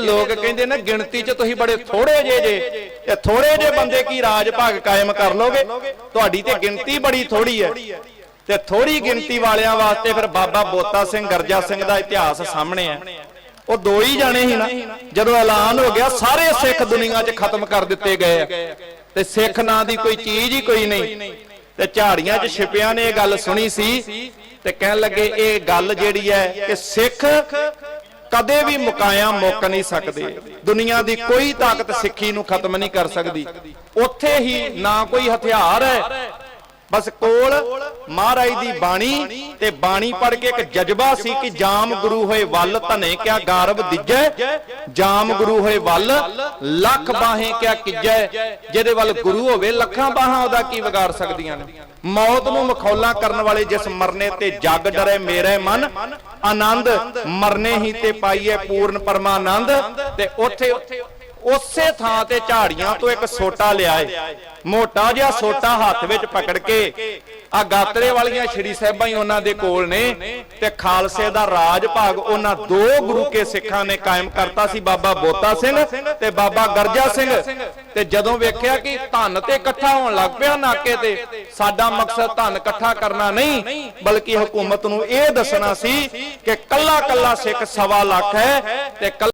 ਲੋਕ ਕਹਿੰਦੇ ਨੇ, ਗਿਣਤੀ 'ਚ ਤੁਸੀਂ ਬੜੇ ਥੋੜੇ ਜੇ ਜੇ। ਤੇ ਥੋੜੇ ਜੇ ਬੰਦੇ ਕੀ ਰਾਜ ਭਾਗ ਕਾਇਮ ਕਰ ਲੋਗੇ? ਤੁਹਾਡੀ ਤੇ ਗਿਣਤੀ ਬੜੀ ਥੋੜੀ ਹੈ। ਤੇ ਥੋੜੀ ਗਿਣਤੀ ਵਾਲਿਆਂ ਵਾਸਤੇ ਫਿਰ ਬਾਬਾ ਬੋਤਾ ਸਿੰਘ, ਗਰਜਾ ਸਿੰਘ ਦਾ ਇਤਿਹਾਸ ਸਾਹਮਣੇ ਹੈ। ਉਹ ਦੋ ਹੀ ਜਾਣੇ ਸੀ ਨਾ, ਜਦੋਂ ਐਲਾਨ ਹੋ ਗਿਆ, ਸਾਰੇ ਸਿੱਖ ਦੁਨੀਆ 'ਚ ਖਤਮ ਕਰ ਦਿੱਤੇ ਗਏ ਤੇ ਸਿੱਖ ਨਾਂ ਦੀ ਕੋਈ ਚੀਜ਼ ਹੀ ਕੋਈ ਨਹੀਂ। ਤੇ ਝਾੜੀਆਂ 'ਚ ਛਿਪਿਆਂ ਨੇ ਇਹ ਗੱਲ ਸੁਣੀ ਸੀ। ਤੇ ਕਹਿਣ ਲੱਗੇ, ਇਹ ਗੱਲ ਜਿਹੜੀ ਹੈ ਕਿ ਸਿੱਖ ਕਦੇ ਵੀ ਮੁਕਾਇਆ ਮੁੱਕ ਨਹੀਂ ਸਕਦੇ। ਦੁਨੀਆ ਦੀ ਕੋਈ ਤਾਕਤ ਸਿੱਖੀ ਨੂੰ ਖਤਮ ਨਹੀਂ ਕਰ ਸਕਦੀ। ਉੱਥੇ ਹੀ ਨਾ ਕੋਈ ਹਥਿਆਰ ਹੈ। ਬਸ ਕੋਲ ਮਹਾਰਾਜ ਦੀ ਬਾਣੀ ਤੇ ਬਾਣੀ ਪੜ ਕੇ ਇੱਕ ਜਜ਼ਬਾ ਸੀ ਕਿ ਜਾਮ ਗੁਰੂ ਹੋਏ ਵੱਲ, ਧਨੇ ਕਿਆ ਗਾਰਬ ਦਿੱਜੈ। ਜਾਮ ਗੁਰੂ ਹੋਏ ਵੱਲ ਲੱਖ ਬਾਹੇ ਕਿਆ ਕਿਜੈ ਜਿਹਦੇ ਵੱਲ ਗੁਰੂ ਹੋਵੇ ਲੱਖਾਂ ਬਾਹਾਂ ਉਹਦਾ ਕੀ ਵਿਗਾੜ ਸਕਦੀਆਂ ਨੇ? ਮੌਤ ਨੂੰ ਮਖੌਲਾਂ ਕਰਨ ਵਾਲੇ ਜਿਸ ਮਰਨੇ ਤੇ ਜਗ ਡਰੇ ਮੇਰੇ ਮਨ ਆਨੰਦ ਮਰਨੇ ਹੀ ਤੇ ਪਾਈਏ ਪੂਰਨ ਪਰਮਾਨੰਦ ਤੇ ਉੱਥੇ ਉਸੇ ਥਾਂ ਤੇ ਝਾੜੀਆਂ ਤੋਂ ਇੱਕ ਸੋਟਾ ਲਿਆਏ। ਮੋਟਾ ਜਿਹਾ ਸੋਟਾ ਹੱਥ ਵਿੱਚ ਪਕੜ ਕੇ ਆ ਗਾਤਰੇ ਵਾਲੀਆਂ ਸ਼੍ਰੀ ਸਾਹਿਬਾਂ ਹੀ ਉਹਨਾਂ ਦੇ ਕੋਲ ਨੇ ਤੇ ਖਾਲਸੇ ਦਾ ਰਾਜ ਭਾਗ ਉਹਨਾਂ ਦੋ ਗੁਰੂ ਕੇ ਸਿੱਖਾਂ ਨੇ ਕਾਇਮ ਕਰਤਾ ਸੀ, ਬਾਬਾ ਬੋਤਾ ਸਿੰਘ ਤੇ ਬਾਬਾ ਗਰਜਾ ਸਿੰਘ। ਤੇ ਜਦੋਂ ਵੇਖਿਆ ਕਿ ਧਨ ਤੇ ਇਕੱਠਾ ਹੋਣ ਲੱਗ ਪਿਆ ਨਾਕੇ ਤੇ, ਸਾਡਾ ਮਕਸਦ ਧਨ ਇਕੱਠਾ ਕਰਨਾ ਨਹੀਂ, ਬਲਕਿ ਹਕੂਮਤ ਨੂੰ ਇਹ ਦੱਸਣਾ ਸੀ ਕਿ ਕੱਲਾ ਕੱਲਾ ਸਿੱਖ ਸਵਾ ਲੱਖ ਹੈ ਤੇ